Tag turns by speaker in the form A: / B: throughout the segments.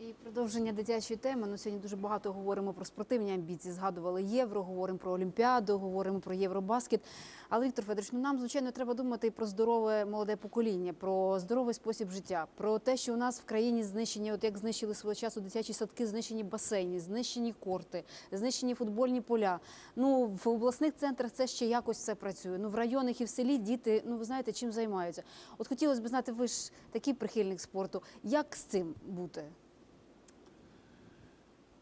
A: І продовження дитячої теми. Ну сьогодні дуже багато говоримо про спортивні амбіції. Згадували євро, говоримо про Олімпіаду, говоримо про Євробаскет. Але Віктор Федорович, ну нам звичайно треба думати і про здорове молоде покоління, про здоровий спосіб життя, про те, що у нас в країні знищені, от як знищили свого часу дитячі садки, знищені басейни, знищені корти, знищені футбольні поля. Ну в обласних центрах це ще якось все працює. Ну в районах і в селі діти, ну ви знаєте, чим займаються. От хотілося б знати, ви ж такий прихильник спорту. Як з цим бути?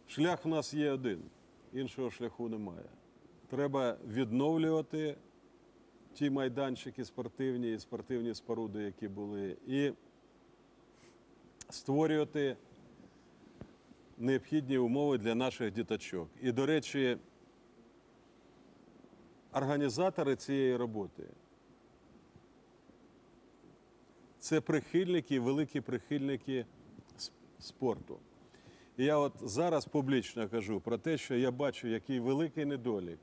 B: Шлях в нас є один, іншого шляху немає. Треба відновлювати ті майданчики спортивні і спортивні споруди, які були, і створювати необхідні умови для наших діточок. І, до речі, організатори цієї роботи це прихильники, великі прихильники спорту. І я от зараз публічно кажу про те, що я бачу, який великий недолік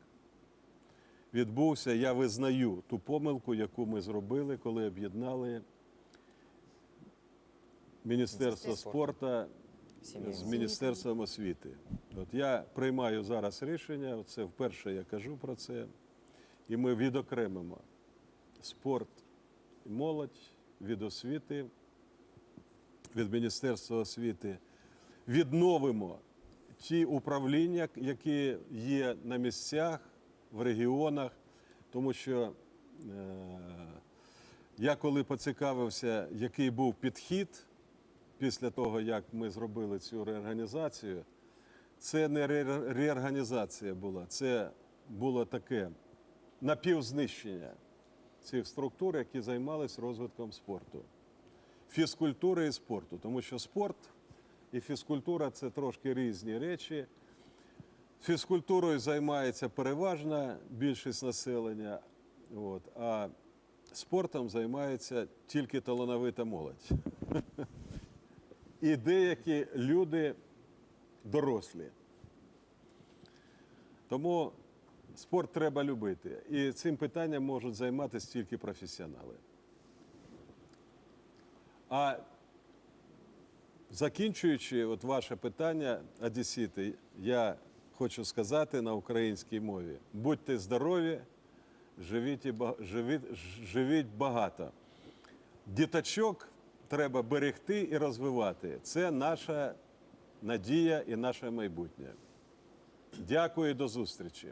B: відбувся. Я визнаю ту помилку, яку ми зробили, коли об'єднали Міністерство спорту з Міністерством освіти. От я приймаю зараз рішення, це вперше я кажу про це, і ми відокремимо спорт і молодь від освіти, від Міністерства освіти відновимо ті управління, які є на місцях, в регіонах, тому що е, я коли поцікавився, який був підхід після того, як ми зробили цю реорганізацію, це не ре- реорганізація була, це було таке напівзнищення цих структур, які займалися розвитком спорту фізкультури і спорту, тому що спорт і фізкультура це трошки різні речі. Фізкультурою займається переважна більшість населення, от, а спортом займається тільки талановита молодь. І деякі люди дорослі. Тому спорт треба любити. І цим питанням можуть займатися тільки професіонали. А закінчуючи от ваше питання, Одесіти, я хочу сказати на українській мові: будьте здорові, живіть, і живіть, живіть багато. Діточок треба берегти і розвивати. Це наша надія і наше майбутнє. Дякую і до зустрічі.